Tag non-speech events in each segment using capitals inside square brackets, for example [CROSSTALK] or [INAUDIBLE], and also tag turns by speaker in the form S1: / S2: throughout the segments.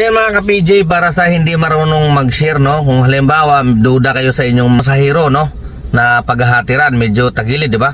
S1: Yan mga ka-PJ para sa hindi marunong mag-share no, kung halimbawa duda kayo sa inyong masahiro no na paghahatiran medyo tagilid, di ba?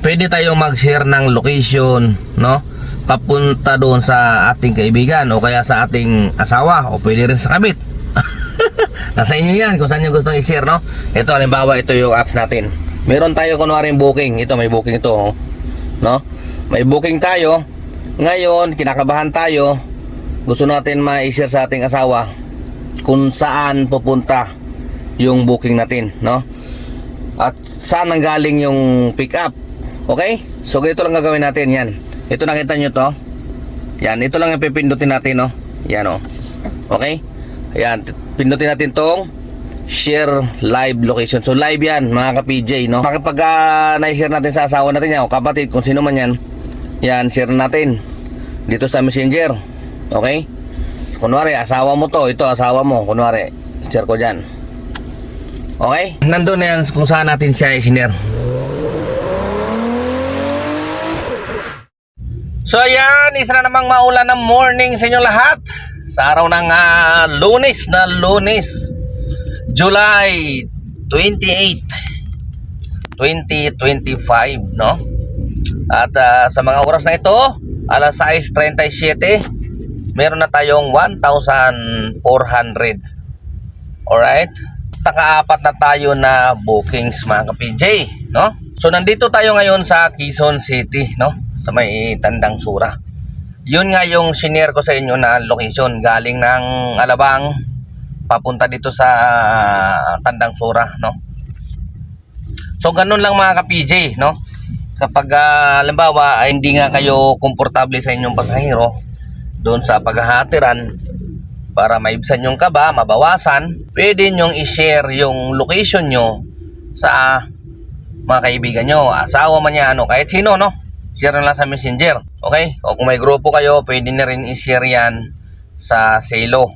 S1: Pwede tayong mag-share ng location no papunta doon sa ating kaibigan o kaya sa ating asawa o pwede rin sa kabit. [LAUGHS] Nasa inyo yan kung saan nyo gustong i-share no. Ito halimbawa ito yung apps natin. Meron tayo kunwaring booking. Ito may booking ito oh. no. May booking tayo. Ngayon kinakabahan tayo gusto natin ma-share sa ating asawa kung saan pupunta yung booking natin, no? At saan ang galing yung pick up. Okay? So ganito lang gagawin natin 'yan. Ito nakita nyo to. Yan, ito lang yung pipindutin natin, no? Yan, oh. Okay? Ayan, pindutin natin tong share live location. So live yan, mga ka-PJ, no? Kapag uh, na-share natin sa asawa natin yan, o kapatid, kung sino man yan, yan, share natin dito sa messenger. Okay? Kunwari, asawa mo to, ito asawa mo, kunwari, share ko dyan. Okay? Nandun na yan kung saan natin siya i-share. So ayan, isa na namang maulan ng morning sa inyo lahat. Sa araw ng ah, lunes na lunes, July 28, 2025, no? At ah, sa mga oras na ito, alas 6.37, meron na tayong 1,400. Alright? Taka-apat na tayo na bookings mga ka-PJ, no? So nandito tayo ngayon sa Quezon City, no? Sa may Tandang Sura. Yun nga yung shinare ko sa inyo na location galing ng Alabang papunta dito sa Tandang Sura, no? So ganun lang mga ka-PJ, no? Kapag uh, halimbawa ay hindi nga kayo komportable sa inyong pasahero doon sa paghahatiran para maibsan yung kaba, mabawasan, pwede nyong i-share yung location nyo sa mga kaibigan nyo, asawa man yan, o kahit sino, no? Share na lang sa messenger, okay? O kung may grupo kayo, pwede na rin i-share yan sa Selo.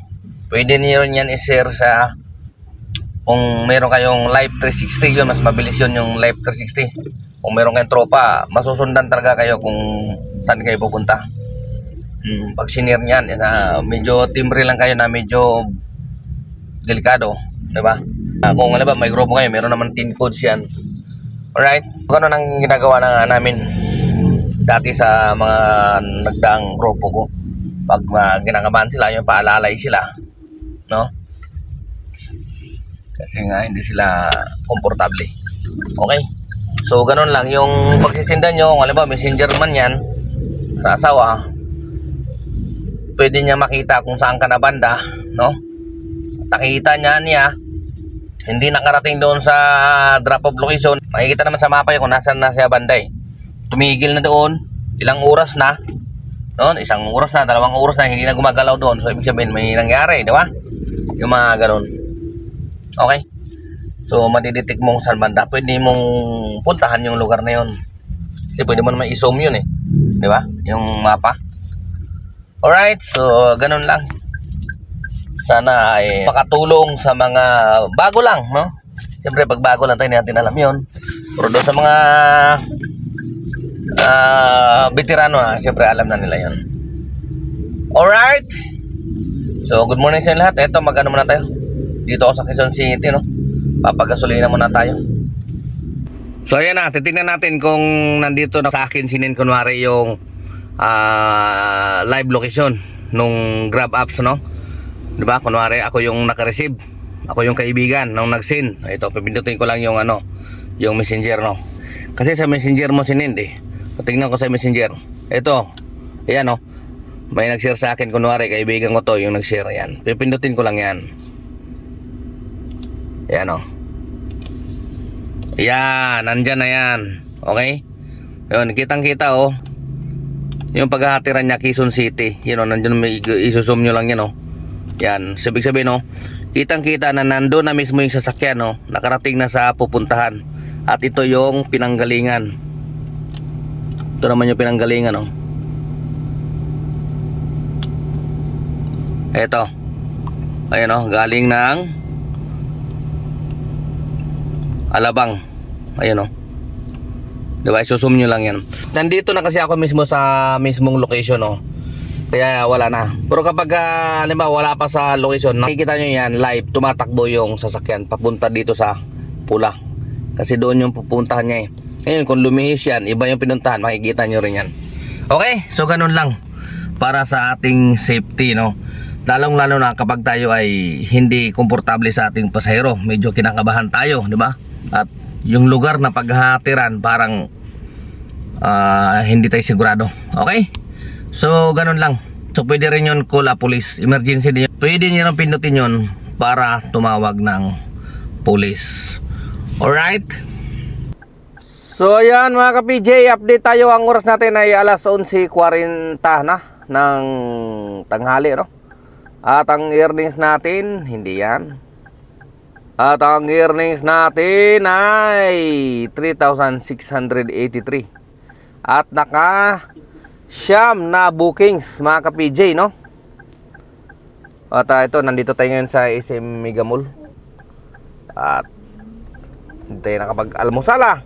S1: Pwede niyo rin yan i-share sa kung meron kayong live 360 yun, mas mabilis yun yung live 360. Kung meron kayong tropa, masusundan talaga kayo kung saan kayo pupunta. Hmm, pag sinare niyan, uh, medyo timbre lang kayo na medyo delikado, di ba? Ah, kung alam ba, may grupo kayo, meron naman tin codes yan. Alright? Ganun ang ginagawa na namin dati sa mga nagdaang grupo ko. Pag uh, ginagabahan sila, yung paalalay sila. No? Kasi nga, hindi sila komportable. Okay? So, ganun lang. Yung pagsisindan nyo, kung alam ba, messenger man yan, sa asawa, pwede niya makita kung saan ka na banda, no? Nakita niya niya, hindi nakarating doon sa drop off location. Makikita naman sa mapa kung nasaan na siya banda eh. Tumigil na doon, ilang oras na, no? Isang oras na, dalawang oras na, hindi na gumagalaw doon. So, ibig sabihin, may nangyari, di ba? Yung mga ganun. Okay? So, madidetect mong saan banda. Pwede mong puntahan yung lugar na yun. Kasi pwede mo naman i-zoom yun eh. Di ba? Yung mapa. Alright, so ganun lang. Sana ay makatulong sa mga bago lang, no? Siyempre, pag bago lang tayo, natin alam yun. Pero doon sa mga ah veterano, ah, siyempre alam na nila yun. Alright. So, good morning sa lahat. Ito, mag-ano muna tayo. Dito ako sa Quezon City, no? Papagasolina muna tayo. So, ayan na. Titignan natin kung nandito na sa akin sinin kunwari yung ah, live location nung Grab apps no. 'Di ba? Kunwari ako yung naka-receive. Ako yung kaibigan nung nag-send. Ito pipindutin ko lang yung ano, yung Messenger no. Kasi sa Messenger mo sinend eh. Tingnan ko sa Messenger. Ito. Ayan no. May nag-share sa akin kunwari kaibigan ko to yung nag-share yan. Pipindutin ko lang yan. Ayan no. Yan, nandyan na yan. Okay? Yun, kitang-kita oh yung paghahatiran niya Quezon City. Yun o nandiyan may isusum nyo lang yan o yan. Sabig sabihin o kitang kita na nando na mismo yung sasakyan o nakarating na sa pupuntahan. At ito yung pinanggalingan. Ito naman yung pinanggalingan o eto. Ayan o galing ng Alabang. Ayan o Diba? Isusum nyo lang yan. Nandito na kasi ako mismo sa mismong location, oh. Kaya wala na. Pero kapag uh, halimbawa wala pa sa location, nakikita nyo yan live, tumatakbo yung sasakyan papunta dito sa pula. Kasi doon yung pupuntahan niya eh. Ngayon kung lumihis yan, iba yung pinuntahan, makikita nyo rin yan. Okay, so ganun lang para sa ating safety no. Lalong lalo na kapag tayo ay hindi komportable sa ating pasahero, medyo kinakabahan tayo, di ba? At yung lugar na paghahatiran parang ah, hindi tayo sigurado. Okay? So, ganun lang. So, pwede rin yun call a police. Emergency din yun. Pwede nyo rin pindutin yun para tumawag ng police. Alright? So, ayan mga ka-PJ, update tayo. Ang oras natin ay alas 11.40 na ng tanghali, no? At ang earnings natin, hindi yan. At ang earnings natin ay 3,683. At naka siyam na bookings mga ka-PJ, no? At ah, ito, nandito tayo ngayon sa SM Mega Mall. At hindi tayo nakapag-almusal ah.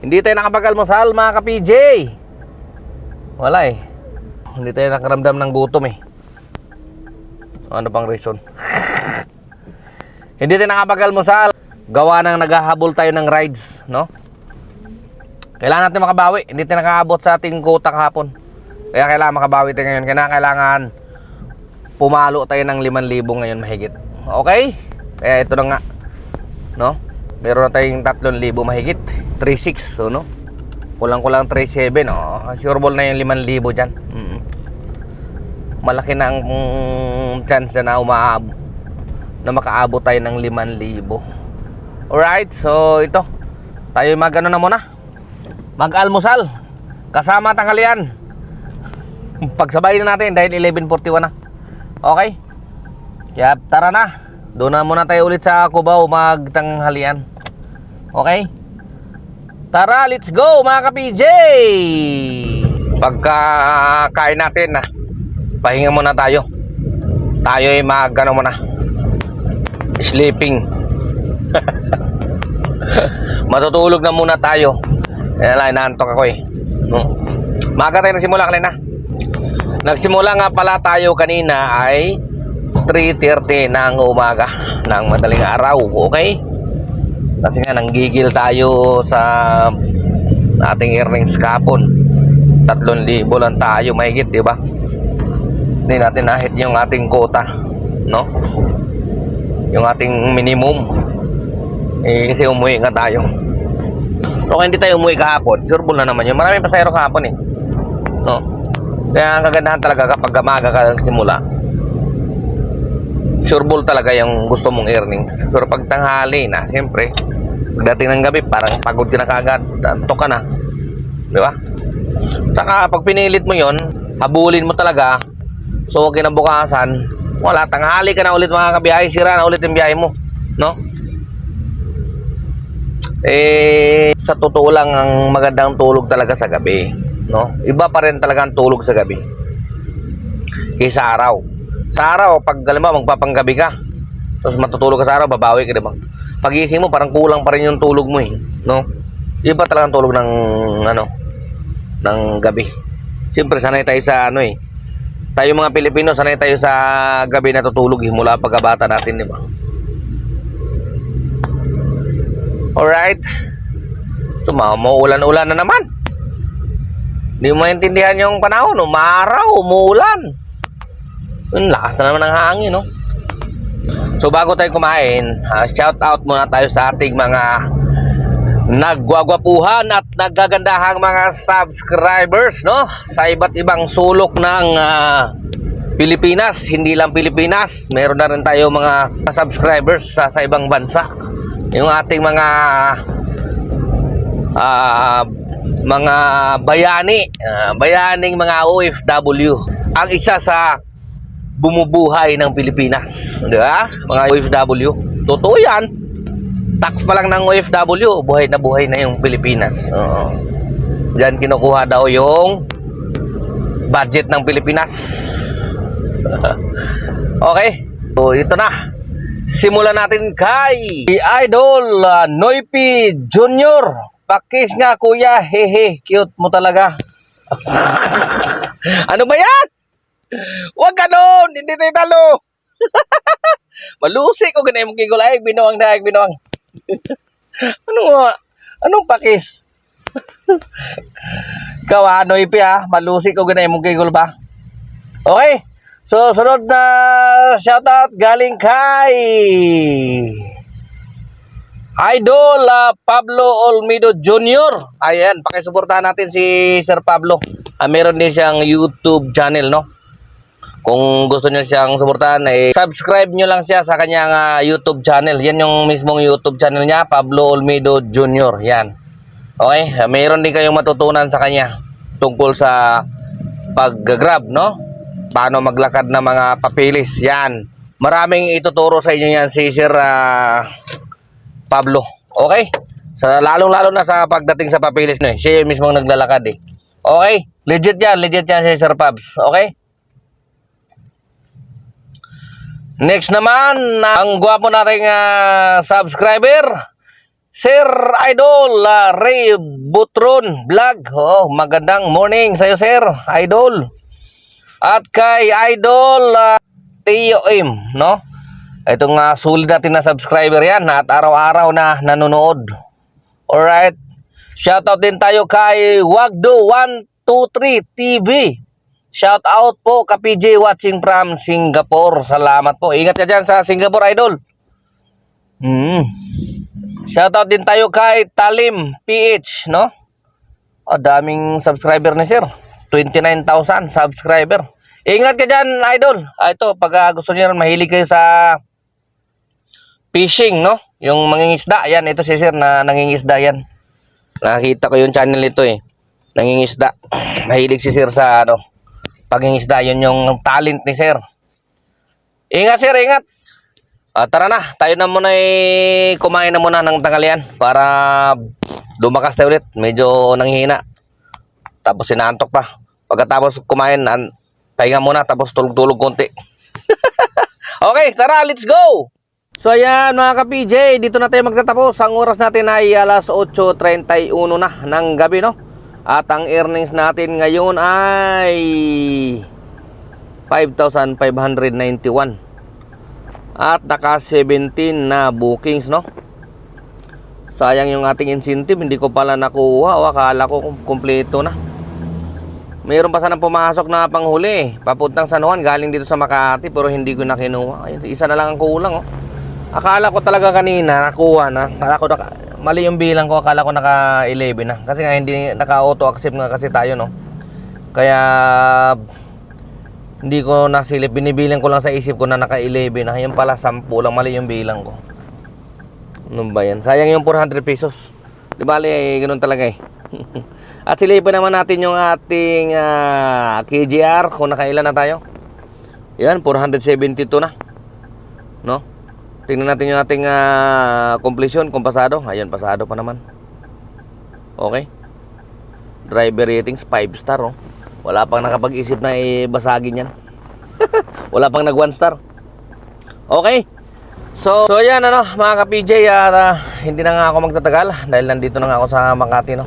S1: Hindi tayo nakapag-almusal mga ka-PJ. Wala eh. Hindi tayo nakaramdam ng gutom eh. Ano bang reason? [LAUGHS] Hindi tayo nakapag-almusal. Gawa ng naghahabol tayo ng rides, no? Kailangan natin makabawi. Hindi tayo nakaabot sa ating quota kahapon. Kaya kailangan makabawi tayo ngayon. Kaya kailangan pumalo tayo ng 5,000 ngayon mahigit. Okay? Kaya ito na nga. No? Meron na tayong 3,000 mahigit. 3,600. So, no? Kulang-kulang 3,700. Oh, sure ball na yung 5,000 dyan. Mm. Malaki na ang chance na umaabot na makaabot tayo ng 5,000. Alright, so ito. Tayo magano na muna. Mag-almusal. Kasama tanghalian. Pagsabay na natin dahil 11.41 na. Okay? Kaya tara na. Doon na muna tayo ulit sa Cubao magtanghalian. Okay? Tara, let's go mga ka-PJ! Pagka kain natin na, pahinga muna tayo. Tayo ay mag ano muna. Sleeping. [LAUGHS] Matutulog na muna tayo. Kaya lang, inaantok ako eh. No? Maga tayo nagsimula kanina. Nagsimula nga pala tayo kanina ay 3.30 ng umaga ng madaling araw. Okay? Kasi nga nanggigil tayo sa ating earnings kapon. 3,000 lang tayo mahigit, di ba? Hindi natin nahit yung ating quota, no? Yung ating minimum. Eh, kasi umuwi nga tayo. Pero kung hindi tayo umuwi kahapon, sure na naman yun. Maraming pasayro kahapon eh. No? Kaya ang kagandahan talaga kapag gamaga ka simula. Sure talaga yung gusto mong earnings. Pero pag tanghali na, siyempre, pagdating ng gabi, parang pagod ka na kagad. Antok ka na. Di ba? Saka pag pinilit mo yon habulin mo talaga. So, kinabukasan, wala, tanghali ka na ulit mga kabiyahe, sira na ulit yung biyahe mo. No? Eh, sa totoo lang, ang magandang tulog talaga sa gabi. No? Iba pa rin talaga ang tulog sa gabi. Kaysa araw. Sa araw, pag alam mo, magpapanggabi ka, tapos matutulog ka sa araw, babawi ka, diba? Pagising mo, parang kulang pa rin yung tulog mo eh. No? Iba talaga ang tulog ng, ano, ng gabi. Siyempre, sanay tayo sa, ano eh, tayo mga Pilipino, sanay tayo sa gabi na tutulog eh, mula pagkabata natin, di ba? Alright. So, mauulan-ulan na naman. Hindi mo maintindihan yung panahon. Umaraw, umuulan. Yung lakas na naman ng hangin, no? So, bago tayo kumain, ah, shout out muna tayo sa ating mga nagwagwapuhan at naggagandahang mga subscribers, no? Sa iba't ibang sulok ng ah, Pilipinas, hindi lang Pilipinas. Meron na rin tayo mga subscribers sa, sa ibang bansa. Yung ating mga ah, mga bayani, ah, bayaning mga OFW. Ang isa sa bumubuhay ng Pilipinas. Di ba? Mga OFW. Totoo yan. Tax pa lang ng OFW, buhay na buhay na yung Pilipinas. Oo. Diyan kinukuha daw yung budget ng Pilipinas. [LAUGHS] okay. So, ito na. Simulan natin kay Idol uh, Noipi Junior. Pakis nga kuya, hehe, cute mo talaga. [LAUGHS] ano ba yan? Huwag ka doon! Hindi tayo talo! [LAUGHS] Malusi ko ganay mong kigol. Ay, binuang ay, binuang. [LAUGHS] ano nga? Anong pakis? [LAUGHS] Ikaw, ano ipi ha? Malusi ko ganay mong kigol ba? Okay. So, sunod na shoutout galing kay Idol ah, Pablo Olmedo Jr. Ayan, pakisuportahan natin si Sir Pablo. Ah, meron din siyang YouTube channel, no? Kung gusto niyo siyang suportahan, eh, subscribe niyo lang siya sa kanyang ah, YouTube channel. Yan yung mismong YouTube channel niya, Pablo Olmedo Jr. Yan. Okay, mayroon din kayong matutunan sa kanya tungkol sa pag-grab, no? Paano maglakad ng mga papilis. Yan. Maraming ituturo sa inyo yan si Sir ah, Pablo. Okay? Sa lalong-lalo na sa pagdating sa papilis no, eh. siya mismong naglalakad eh. Okay? Legit yan, legit yan si Sir Pabs. Okay? Next naman, ang gwapo nating ah, subscriber, Sir Idol ah, Ray Butron Vlog. Oh, magandang morning sa'yo, Sir Idol. At kay Idol ah, Tio M, no? Itong uh, sulit natin na subscriber yan at araw-araw na nanonood. Alright. Shoutout din tayo kay Wagdo123 TV. Shout out po ka PJ watching from Singapore. Salamat po. Ingat ka dyan sa Singapore, Idol. Hmm. Shoutout din tayo kay Talim PH, no? O, daming subscriber ni sir. 29,000 subscriber. Ingat ka dyan, Idol. Ah, ito, pag ah, gusto niyo mahilig kayo sa fishing, no? Yung mangingisda. Yan, ito si sir na nangingisda yan. Nakita ko yung channel nito eh. Nangingisda. Mahilig si sir sa ano, pangingisda. Yun yung talent ni sir. Ingat sir, ingat. Ah, tara na, tayo na muna eh, kumain na muna ng tanghalian para lumakas tayo ulit. Medyo nanghihina. Tapos sinantok pa. Pagkatapos kumain, an, pahinga muna tapos tulog-tulog konti. [LAUGHS] okay, tara, let's go! So ayan mga ka-PJ, dito na tayo magtatapos. Ang oras natin ay alas 8.31 na ng gabi, no? At ang earnings natin ngayon ay 5,591. At naka 17 na bookings, no? Sayang yung ating incentive, hindi ko pala nakuha. O, akala ko kum- kumpleto na. Mayroon pa sanang pumasok na panghuli. Papuntang San Juan, galing dito sa Makati, pero hindi ko na kinuha. Isa na lang ang kulang, oh. Akala ko talaga kanina nakuha na. Akala ko naka, mali yung bilang ko, akala ko naka 11 na. Kasi nga hindi naka auto accept nga kasi tayo, no. Kaya hindi ko nasilip, binibilang ko lang sa isip ko na naka 11 na. Yung pala 10 lang, mali yung bilang ko. Ano ba yan? Sayang yung 400 pesos. Di bali, eh, ganun talaga eh. [LAUGHS] At silipin naman natin yung ating ah, KGR kung nakailan na tayo. Yan, 472 na. No? Tingnan natin yung ating ah, completion kung pasado. Ayun, pasado pa naman. Okay. Driver ratings 5 star oh. Wala pang nakapag-isip na ibasagin yan. [LAUGHS] Wala pang nag 1 star. Okay. So, so yan ano, mga ka-PJ, ah, hindi na nga ako magtatagal dahil nandito na nga ako sa Makati, no.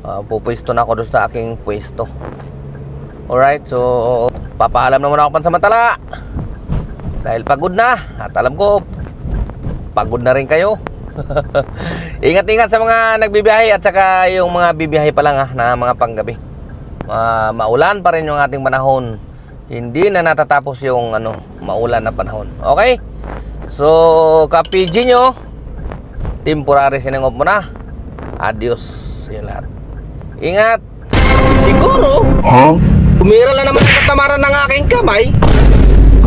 S1: Uh, pupwesto na ako doon sa aking pwesto. Alright, so papaalam na muna ako pansamantala. Dahil pagod na at alam ko pagod na rin kayo. [LAUGHS] Ingat-ingat sa mga nagbibiyahe at saka yung mga bibiyahe pa lang ah, na mga panggabi. Ma- maulan pa rin yung ating panahon. Hindi na natatapos yung ano, maulan na panahon. Okay? So, ka-PG nyo, temporary sinangop mo na. Adios. Yun lahat. Ingat. Siguro,
S2: Huh?
S1: umira na naman ang katamaran ng aking kamay.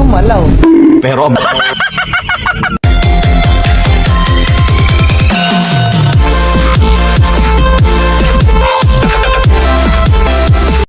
S3: Gumalaw.
S2: Pero [LAUGHS]